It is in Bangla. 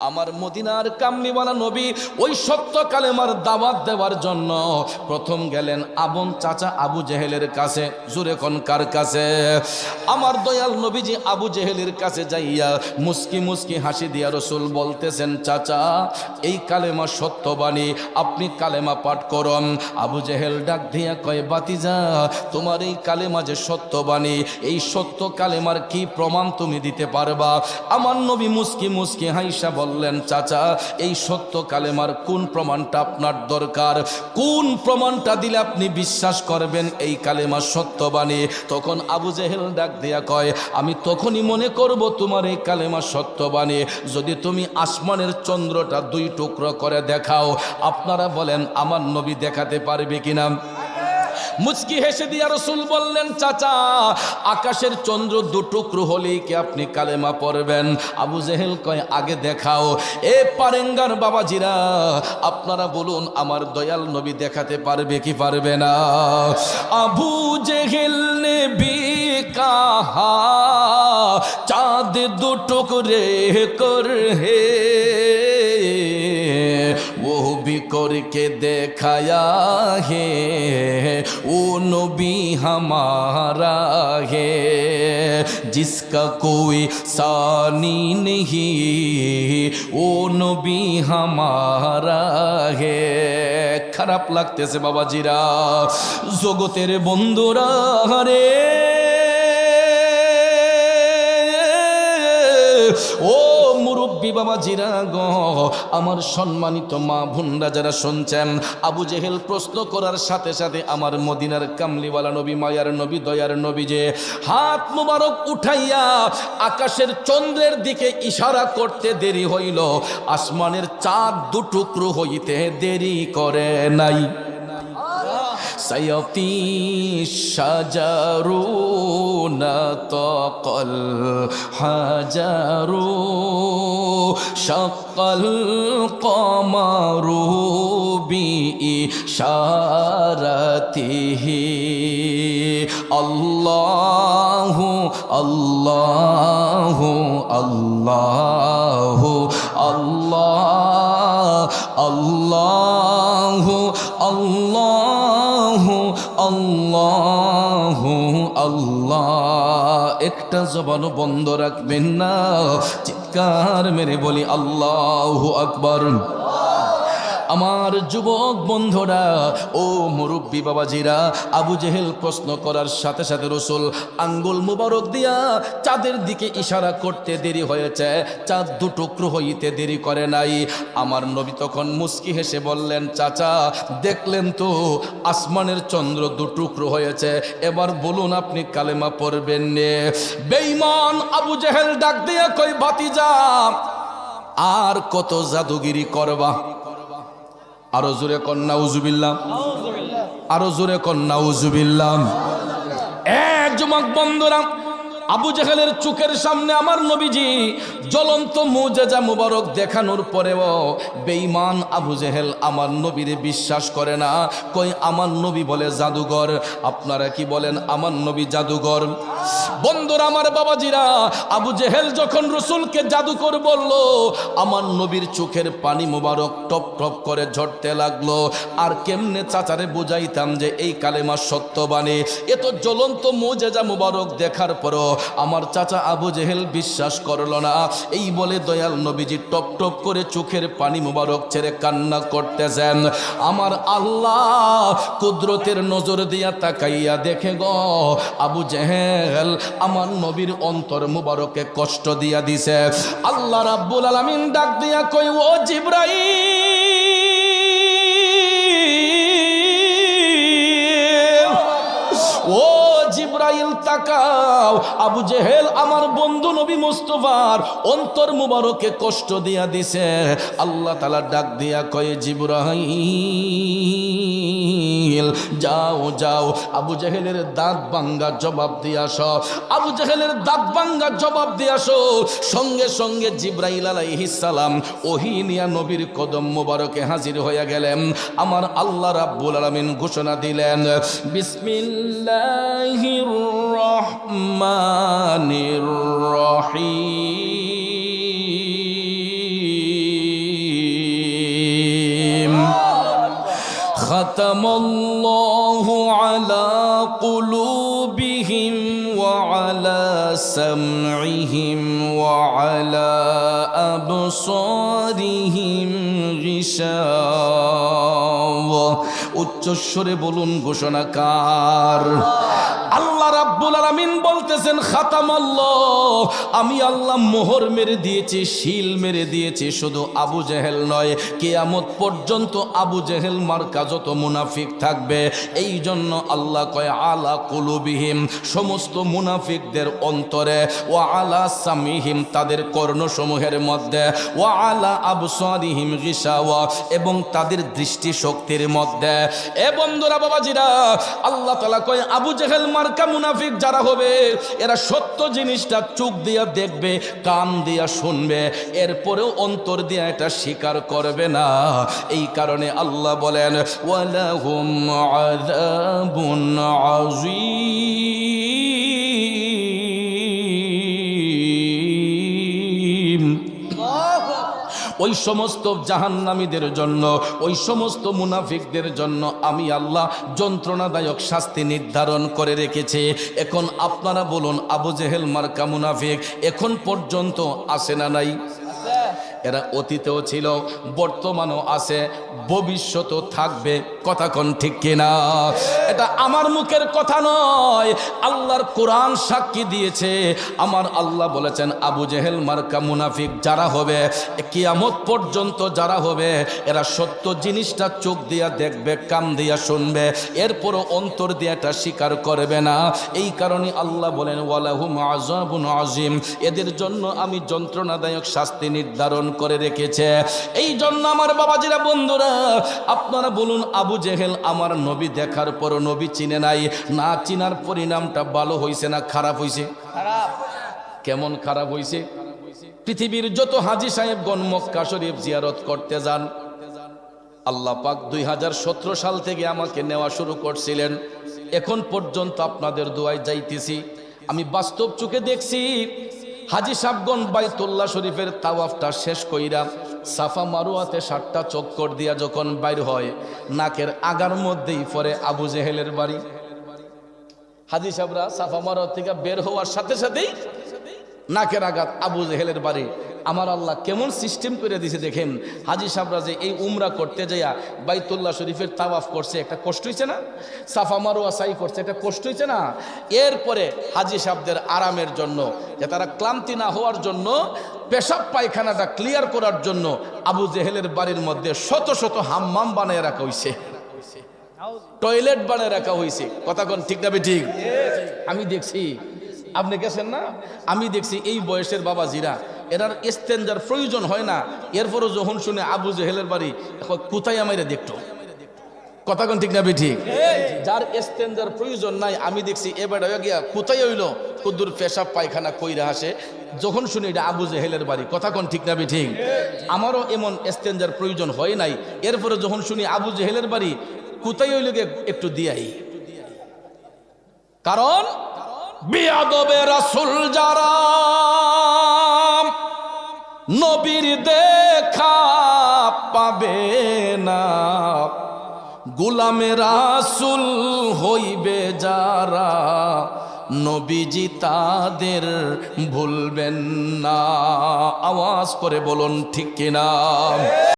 আমার মদিনার কামলিওয়ালা নবী ওই সত্য কালেমার দাওয়াত দেওয়ার জন্য প্রথম গেলেন আবন চাচা আবু জেহেলের কাছে। জুরে কার কাছে? আমার দয়াল নবীজি আবু জেহেলের কাছে যাইয়া মুস্কি মুস্কি হাসি দিয়া রসুল বলতেছেন, চাচা, এই কালেমা সত্যবাণী, আপনি কালেমা পাঠ করন। আবু জেহেল ডাক দিয়া কয়, বাতিজা, তোমার এই কালেমা যে সত্যবাণী, এই সত্য কালেমার কি প্রমাণ তুমি দিতে পারবা? আমার নবী মুস্কি মুস্কি হাইসা বললেন, চাচা, এই সত্য কালেমার কোন প্রমাণটা আপনার দরকার? কোন প্রমাণটা দিলে আপনি বিশ্বাস করবেন এই কালেমা সত্যবাণী? তখন আবু জেহেল ডাক দিয়া কয়, আমি তখনই মনে করব তোমার এই কালেমা সত্যবাণী। যদি তুমি আসমানের চন্দ্রটা দুই টুকরো করে দেখাও, আপনারা বলেন, আমার নবী দেখাতে পারবে কিনা? মুচকি হেসে দিয়া রসুল বললেন, চাচা, আকাশের চন্দ্র দুটুকরো হলেই কি আপনি কালেমা পড়বেন? আবু জেহেল কয়, আগে দেখাও। এ পারেঙ্গার বাবাজিরা, আপনারা বলুন, আমার দয়াল নবী দেখাতে পারবে কি পারবে না? আবু জেহেল নেবি কাহা, চাঁদ দুটুকরে কর হে करके दिखाया है वो नबी हमारा है जिसका कोई सानी नहीं वो नबी हमारा है খারাপ লাগতেছে বাবাজিরা জগতের বন্ধুরা রে ও মুরব্বী বাবা জিরা গ, আমার সম্মানিত মা ভুন্ডা যারা শুনছেন, আবু জেহেল প্রশ্ন করার সাথে সাথে আমার মদিনার কামলিওয়ালা নবী, মায়ার নবী, দয়ার নবী যে হাত মুবারক উঠাইয়া আকাশের চন্দ্রের দিকে ইশারা করতে দেরি হইল, আসমানের চাঁদ দুটুকরো হইতে দেরি করে নাই। سيطي الشجر نطق الحجر شق القمر بإشارته الله الله الله الله الله الله আল্লাহ আল্লাহ। একটা জবান বন্ধ রাখবেন না চিৎকার মেরে বলি আল্লাহ আকবর। আমার যুবক বন্ধুরা, ও মুরব্বী বাবাজিরা, আবু জেহেল প্রশ্ন করার সাথে সাথে রসুল আঙ্গুল মুবারক দিয়া চাঁদের দিকে ইশারা করতে দেরি হয়েছে। চাঁদ দুটুকরো হইতে দেরি করে নাই। আমার নবী তখন মুস্কি হেসে বললেন, চাচা, দেখলেন তো, আসমানের চন্দ্র দুটুকরো হয়েছে। এবার বলুন, আপনি কালেমা পড়বেন নে। বেঈমান আবু জেহেল ডাক দিয়া কই বাতিজা আর কত জাদুগিরি করবা? আরও জোরে কন্যা উজুবিল্লাম আরও জোরে কন্যা উজুবিল্লাম এক যুবক বন্ধুরা আবু জাহেলের চোখের সামনে আমার নবীজি জ্বলন্ত মুজেজা মুবারক দেখানোর পরেও বেঈমান আবু জেহেল আমার নবীরে বিশ্বাস করে না। কই আমার নবী বলে জাদুঘর। আপনারা কি বলেন, আমার নবী জাদুঘর? বন্ধুরা, আমার বাবাজিরা, আবু জেহেল যখন রসুলকে জাদুকর বলল, আমার নবীর চোখের পানি মুবারক টপ টপ করে ঝরতে লাগল। আর কেমনে চাচারে বুঝাইতাম যে এই কালেমা সত্যবাণী। এত জ্বলন্ত মুজেজা মুবারক দেখার পরও আমার চাচা আবু জেহেল বিশ্বাস করল না। এই বলে দয়াল নবীজি টপ টপ করে চোখের পানি মুবারক ছেড়ে কান্না করতেছেন। আমার আল্লাহ কুদরতের নজর দিয়া তাকাইয়া দেখে গ, আবু জেহেল আমার নবীর অন্তর মুবারকে কষ্ট দিয়া দিছে। আল্লাহ রাব্বুল আলামিন ডাক দিয়া কই ও জিব্রাইল! তাকাও। আবু জেহেল আমার বন্ধু নবী মুস্তফার অন্তর মুবারকে কষ্ট দিয়া দিছে। আল্লাহ তালা ডাক দিয়া কয়ে জিব্রাহিল যাও যাও। আবু জেহেলের দাঁত বাঙ্গা জবাব দিয়ে আসো। আবু জেহেলের দাঁত বাঙ্গা জবাব দিয়ে আসো। সঙ্গে সঙ্গে জিব্রাইল আলাইহিস সালাম ওহিনিয়া নবীর কদম মুবারকে হাজির হয়ে গেলেন। আমার আল্লাহ রাব্বুল আলামিন ঘোষণা দিলেন, বিসমিল্লাহির الرحمن الرحيم. ختم الله على قلوبهم وعلى سمعهم وعلى أبصارهم غشاوة. উচ্চস্বরে বলুন ঘোষণাকার। আল্লাহ রাব্বুল আলামিন বলতেছেন, খাতামাল্লাহ, আমি আল্লাহ মোহর মেরে দিয়েছি, শিল মেরে দিয়েছি, শুধু আবু জেহেল নয়, কেয়ামত পর্যন্ত আবু জেহেল মার্কা যত মুনাফিক থাকবে এই জন্য আল্লাহ কয়, আলা কুলুবিহিম সমস্ত মুনাফিকদের অন্তরে ও আলা সামিহিম তাদের কর্ণসমূহের মধ্যে ও আলা আবসারিহিম গিসাওয়া এবং তাদের দৃষ্টি শক্তির মধ্যে। এ বন্ধুরা, বাবাজিরা, আল্লাহ তালা কয়, আবু জেহেল মার্কা মুনাফিক যারা হবে, এরা সত্য জিনিসটা চোখ দিয়া দেখবে, কান দিয়া শুনবে, এরপরেও অন্তর দিয়া এটা স্বীকার করবে না। এই কারণে আল্লাহ বলেন, ওয়ালাহুম আযাবুন আযীম। ওই সমস্ত জাহান্নামীদের জন্য, ওই সমস্ত মুনাফিকদের জন্য আমি আল্লাহ যন্ত্রণাদায়ক শাস্তি নির্ধারণ করে রেখেছে। এখন আপনারা বলুন, আবু জেহেল মার্কা মুনাফিক এখন পর্যন্ত আসে না নাই? এরা অতীতেও ছিল, বর্তমানও আছে, ভবিষ্যতও থাকবে। কথা কোন ঠিক কিনা? এটা আমার মুখের কথা নয়। আল্লাহর কোরআন সাক্ষী দিয়েছে। আমার আল্লাহ বলেছেন, আবু জেহেল মার্কা মুনাফিক যারা হবে কিয়ামত পর্যন্ত যারা হবে, এরা সত্য জিনিসটা চোখ দিয়া দেখবে, কান দিয়া শুনবে। এরপরও অন্তর দিয়ে এটা স্বীকার করবে না। এই কারণে আল্লাহ বলেন, ওয়ালাহুম আজাবুন আজিম এদের জন্য আমি যন্ত্রণাদায়ক শাস্তি নির্ধারণ করে রেখেছে। এই জন্য আমার বাবাজিরা বন্ধুরা আপনারা বলুন আবু জেহেল আমার নবী দেখার পর নবী চিনে নাই। না চিনার পরিণামটা ভালো হয়েছে না খারাপ হয়েছে কেমন খারাপ হয়েছে পৃথিবীর যত হাজি সাহেবগণ মক্কা শরীফ জিয়ারত করতে যান আল্লাহ পাক দুই হাজার সতেরো সাল থেকে আমাকে নেওয়া শুরু করছিলেন। এখন পর্যন্ত আপনাদের দোয়ায় যাইতেছি। আমি বাস্তব চোখে দেখছি হাজি সাবগন বাইতুল্লাহ শরীফের তাওয়াফটা শেষ কইরা সাফা মারুয়াতে সাতটা চক্কর দিয়া যখন বাইর হয়, নাকের আগার মধ্যেই পরে আবু জেহেলের বাড়ি। হাজি সাহরা সাফা মারুয়া থেকে বের হওয়ার সাথে সাথেই নাকের আঘাত আবু জেহেলের বাড়ি আমার আল্লাহ কেমন সিস্টেম করে দিছে দেখেন। হাজি সাহরা যে এই উমরা করতে যাইয়া বাইতুল্লাহ শরীফের তাওয়াফ করছে একটা কষ্ট হয়েছে না? সাফা মারুয়া সাই করছে একটা কষ্ট হয়েছে না? এরপরে হাজি সাহেবদের আরামের জন্য যে তারা ক্লান্তি না হওয়ার জন্য পেশাব পায়খানাটা ক্লিয়ার করার জন্য আবু জেহেলের বাড়ির মধ্যে শত শত হাম্মাম বানিয়ে রাখা হয়েছে টয়লেট বানায় রাখা হয়েছে কথা কোন ঠিক না বে ঠিক। আমি দেখছি আপনি গেছেন না? আমি দেখছি এই বয়সের বাবা জিরা এরার স্টেঞ্জার প্রয়োজন হয় না। এরপরও যখন শুনে আবু জেহেলের বাড়ি এখন কোথায় আমারে দেখতো। কথা কোন ঠিক না ঠিক যার স্টেঞ্জার প্রয়োজন নাই আমি দেখছি এবার গিয়া কোথায় হইল। কুদ্দুর পেশাব পায়খানা কইরা আসে। যখন শুনি এটা আবু জেহেলের বাড়ি কথা কোন ঠিক না বে ঠিক আমারও এমন স্টেঞ্জার প্রয়োজন হয় নাই। এরপরে যখন শুনি আবু জেহেলের বাড়ি কোথায় হইল গিয়ে একটু দিয়াই। কারণ বিয়াদবে রাসুল যারা নবীর দেখা পাবে না। গুলামে রাসুল হইবে যারা, নবীজি তাদের ভুলবেন না। আওয়াজ করে বলুন ঠিক কিনা?